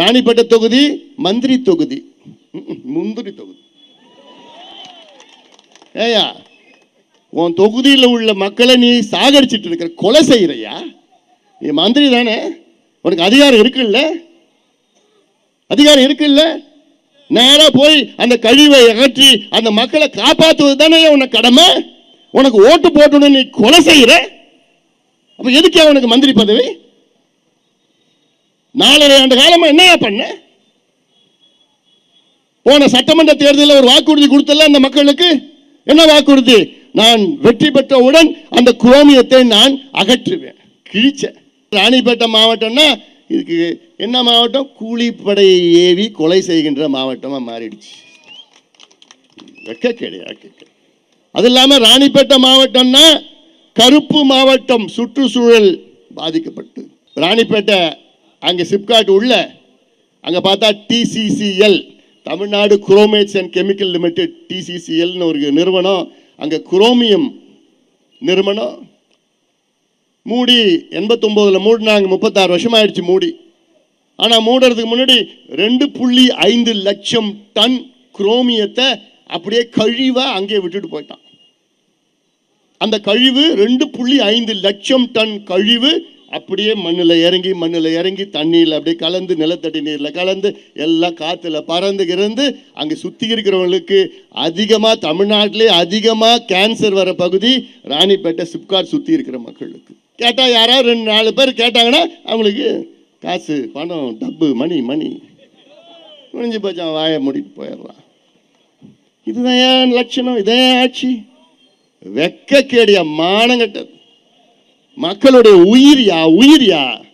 ராணிப்பேட்டை தொகுதி மந்திரி தொகுதி. முந்திரி தொகுதி. ஏயா உன் தொகுதியில் உள்ள மக்களை நீ சாகரிச்சிட்டு இருக்கிற கொலை செய்கிறையா நீ மந்திரி தானே? உனக்கு அதிகாரம் இருக்குல்ல? அதிகாரம் இருக்குல்ல? நேராக போய் அந்த கழிவை அகற்றி அந்த மக்களை காப்பாற்றுவது தானே உனக்கு கடமை? உனக்கு ஓட்டு போட்டோன்னு நீ கொலை செய்கிற அப்போ எதுக்கே உனக்கு மந்திரி பதவி? நாலரை ஆண்டு காலமா என்னையா பண்ண? போன சட்டமன்ற தேர்தலில் ஒரு வாக்குறுதி கொடுத்தல அந்த மக்களுக்கு? என்ன வாக்குறுதி? நான் வெற்றி பெற்றவுடன் அந்த குரோமியத்தை நான் அகற்றுவேன். கிழிச்ச ராணிப்பேட்டை மாவட்டம்னா இதுக்கு என்ன மாவட்டம்? கூலிப்படையை ஏவி கொலை செய்கின்ற மாவட்டமாக மாறிடுச்சு. வெக்கக்கேடு வெக்கக்கேடு அது இல்லாம ராணிப்பேட்டை மாவட்டம்னா கருப்பு மாவட்டம் சுற்றுச்சூழல் பாதிக்கப்பட்டு. ராணிப்பேட்டை அங்கே சிப்காட் உள்ள அங்கே பார்த்தா TCCL Tamil Nadu chromates and chemical limited டிசிசிஎல்னு ஒரு நிறுவனம் அங்கே குரோமியம் நிறுவனம். மூடி எண்பத்தொம்போதில் மூடினாங்க முப்பத்தாறு வருஷம் ஆயிடுச்சு மூடி. ஆனால் மூடுறதுக்கு முன்னாடி ரெண்டு புள்ளி ஐந்து லட்சம் டன் குரோமியத்தை அப்படியே கழிவாக அங்கே விட்டுட்டு போயிட்டான். அந்த கழிவு ரெண்டு புள்ளி ஐந்து லட்சம் டன் கழிவு அப்படியே மண்ணில் இறங்கி மண்ணில் இறங்கி தண்ணியில் அப்படியே கலந்து நிலத்தடி நீரில் கலந்து எல்லாம் காற்றுல பறந்து இருந்து அங்கே சுற்றி இருக்கிறவங்களுக்கு அதிகமாக தமிழ்நாட்டிலே அதிகமாக கேன்சர் வர பகுதி ராணிப்பேட்டை சிப்காட் சுற்றி இருக்கிற மக்களுக்கு. கேட்டால் யாராவது ரெண்டு நாலு பேர் கேட்டாங்கன்னா அவங்களுக்கு காசு பணம் டப்பு மணி மணி. முடிஞ்சு போச்சு அவன் வாயை மூடிட்டு போயிடுறான். இதுதான் ஏன் லட்சணம்? இதே ஆட்சி? வெக்கக்கேடியா மானங்கட்டது மக்களுடைய உயிரியா உயிரியா?